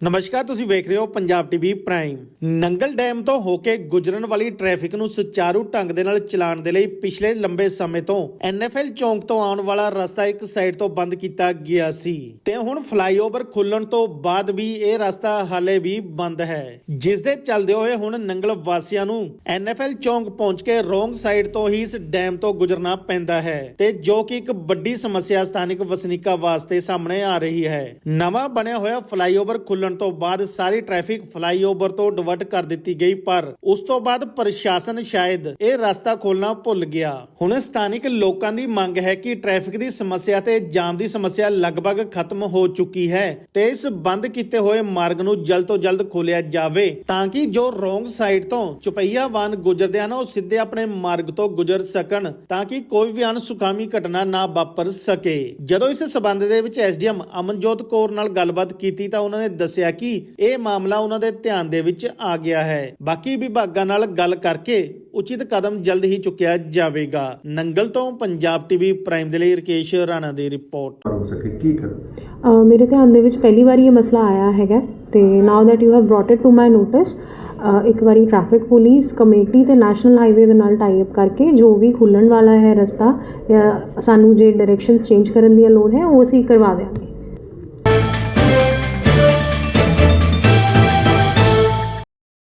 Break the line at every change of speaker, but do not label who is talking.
ਨਮਸਕਾਰ, ਤੁਸੀਂ ਵੇਖ ਰਹੇ ਹੋ Punjab TV prime. Nangal dam ਤੋਂ ਹੋ ਕੇ ਗੁਜਰਨ ਵਾਲੀ ਟ੍ਰੈਫਿਕ ਨੂੰ ਸੁਚਾਰੂ ਢੰਗ ਦੇ ਨਾਲ ਚਲਾਉਣ ਦੇ ਲਈ ਪਿਛਲੇ ਲੰਬੇ ਸਮੇਂ ਤੋਂ ਐਨਐਫਐਲ ਚੌਂਕ ਤੋਂ ਆਉਣ ਵਾਲਾ ਰਸਤਾ ਇੱਕ ਸਾਈਡ ਤੋਂ ਬੰਦ ਕੀਤਾ ਗਿਆ ਸੀ। ਤੇ ਹੁਣ ਫਲਾਈਓਵਰ ਖੁੱਲਣ ਤੋਂ ਬਾਅਦ ਵੀ ਇਹ ਰਸਤਾ ਹਾਲੇ ਵੀ ਬੰਦ ਹੈ। ਜਿਸ ਦੇ ਚੱਲਦੇ ਹੋਏ ਹੁਣ ਨੰਗਲ ਵਾਸੀਆਂ ਨੂੰ ਐਨਐਫਐਲ ਚੌਂਕ ਪਹੁੰਚ ਕੇ ਰੋਂਗ ਸਾਈਡ ਤੋਂ ਹੀ ਇਸ ਡੈਮ ਤੋਂ ਗੁਜ਼ਰਨਾ ਪੈਂਦਾ ਹੈ ਤੇ ਜੋ ਕਿ ਇੱਕ ਵੱਡੀ ਸਮੱਸਿਆ ਸਥਾਨਕ ਵਸਨੀਕਾਂ ਵਾਸਤੇ ਸਾਹਮਣੇ ਆ ਰਹੀ ਹੈ। ਨਵਾਂ ਬਣਿਆ ਹੋਇਆ ਫਲਾਈਓਵਰ ਖੁੱਲਣ ਤੋਂ ਬਾਅਦ ਸਾਰੀ ਟ੍ਰੈਫਿਕ ਫਲਾਈਓਵਰ ਤੋਂ ਡਿਵਰਟ ਕਰ ਦਿੱਤੀ ਗਈ, ਪਰ ਉਸ ਤੋਂ ਬਾਅਦ ਪ੍ਰਸ਼ਾਸਨ ਸ਼ਾਇਦ ਇਹ ਰਸਤਾ ਖੋਲਣਾ ਭੁੱਲ ਗਿਆ। ਹੁਣ ਸਥਾਨਿਕ ਲੋਕਾਂ ਦੀ ਮੰਗ ਹੈ ਕਿ ਟ੍ਰੈਫਿਕ ਦੀ ਸਮੱਸਿਆ ਤੇ ਜਾਮ ਦੀ ਸਮੱਸਿਆ ਲਗਭਗ ਖਤਮ ਹੋ ਚੁੱਕੀ ਹੈ ਤੇ ਇਸ ਬੰਦ ਕੀਤੇ ਹੋਏ ਮਾਰਗ ਨੂੰ ਜਲਦ ਤੋਂ ਜਲਦ ਖੋਲਿਆ ਜਾਵੇ, ਤਾਂ ਕਿ ਜੋ ਰੋਂਗ ਸਾਈਡ ਤੋਂ ਚੁਪਈਆ ਵਾਹਨ ਗੁਜ਼ਰਦੇ ਹਨ, ਉਹ ਸਿੱਧੇ ਆਪਣੇ ਮਾਰਗ ਤੋਂ ਗੁਜ਼ਰ ਸਕਣ, ਤਾਂ ਕਿ ਕੋਈ ਵੀ ਅਨਸੁਖਾਮੀ ਘਟਨਾ ਨਾ ਵਾਪਰ ਸਕੇ। ਜਦੋਂ ਇਸ ਸਬੰਧ ਦੇ ਵਿੱਚ ਐਸਡੀਐਮ ਅਮਨਜੋਤ ਕੌਰ ਨਾਲ ਗੱਲਬਾਤ ਕੀਤੀ, ਤਾਂ ਉਹਨਾਂ ਨੇ ਦੱਸਿਆ ਕਿ ਇਹ ਮਾਮਲਾ ਉਹਨਾਂ ਦੇ ਧਿਆਨ ਦੇ ਵਿੱਚ ਆ ਗਿਆ ਹੈ। ਬਾਕੀ ਵਿਭਾਗਾਂ ਨਾਲ ਗੱਲ ਕਰਕੇ ਉਚਿਤ ਕਦਮ ਜਲਦ ਹੀ ਚੁੱਕਿਆ ਜਾਵੇਗਾ। ਨੰਗਲ ਤੋਂ ਪੰਜਾਬ ਟੀਵੀ ਪ੍ਰਾਈਮ ਦੇ ਲਈ ਰਕੇਸ਼ ਰਾਣਾ ਦੀ ਰਿਪੋਰਟ।
ਹੋ ਸਕੇ ਕੀ ਕਰ
ਮੇਰੇ ਧਿਆਨ ਦੇ ਵਿੱਚ ਪਹਿਲੀ ਵਾਰੀ ਇਹ ਮਸਲਾ ਆਇਆ ਹੈਗਾ ਤੇ now that you have brought it to my notice ਇੱਕ ਵਾਰੀ ਟ੍ਰੈਫਿਕ ਪੁਲਿਸ ਕਮੇਟੀ ਤੇ ਨੈਸ਼ਨਲ ਹਾਈਵੇ ਦੇ ਨਾਲ ਟਾਈ ਅਪ ਕਰਕੇ ਜੋ ਵੀ ਖੁੱਲਣ ਵਾਲਾ ਹੈ ਰਸਤਾ ਸਾਨੂੰ ਜੇ ਡਾਇਰੈਕਸ਼ਨਸ ਚੇਂਜ ਕਰਨ ਦੀ ਲੋੜ ਹੈ, ਉਹ ਅਸੀਂ ਕਰਵਾ ਦਿਆਂਗੇ।